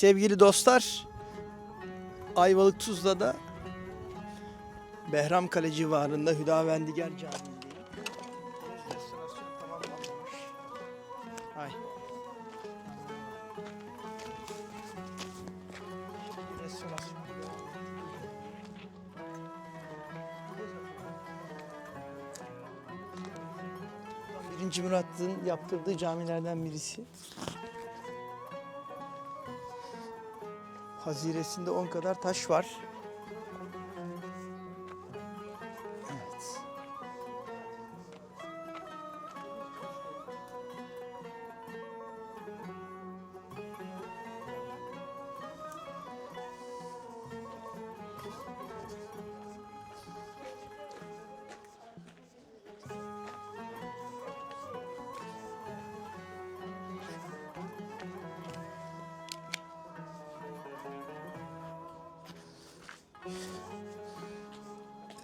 Sevgili dostlar, Ayvalık Tuzla'da Behram Kale civarında Hüdavendigar Camii'ndeyim. Birinci Murat'ın yaptırdığı camilerden birisi. Haziresinde 10 kadar taş var.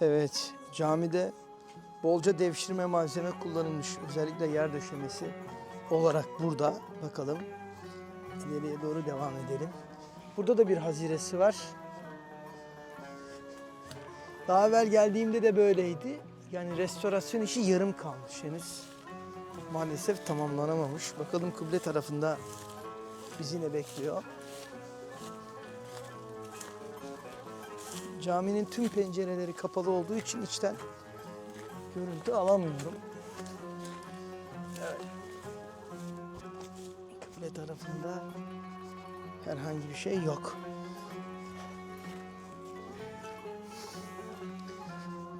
Evet, camide bolca devşirme malzeme kullanılmış. Özellikle yer döşemesi olarak burada. Bakalım. İleriye doğru devam edelim. Burada da bir haziresi var. Daha evvel geldiğimde de böyleydi. Yani restorasyon işi yarım kalmış henüz. Maalesef tamamlanamamış. Bakalım kıble tarafında bizi ne bekliyor. Caminin tüm pencereleri kapalı olduğu için içten görüntü alamıyorum. Evet. Tarafında herhangi bir şey yok.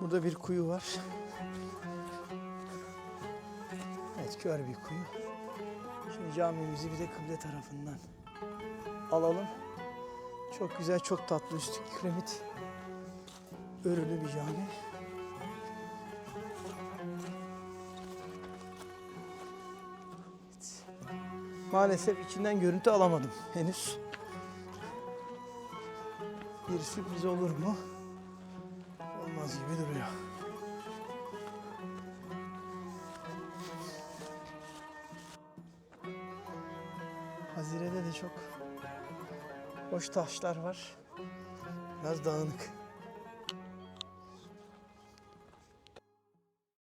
Burada bir kuyu var. Evet kör bir kuyu. Şimdi camimizi bir de kıble tarafından alalım. Çok güzel, çok tatlı üstü kiremit örülü bir cami. Maalesef içinden görüntü alamadım henüz. Bir sürpriz olur mu? Olmaz gibi duruyor. Hazire'de de çok boş taşlar var. Biraz dağınık.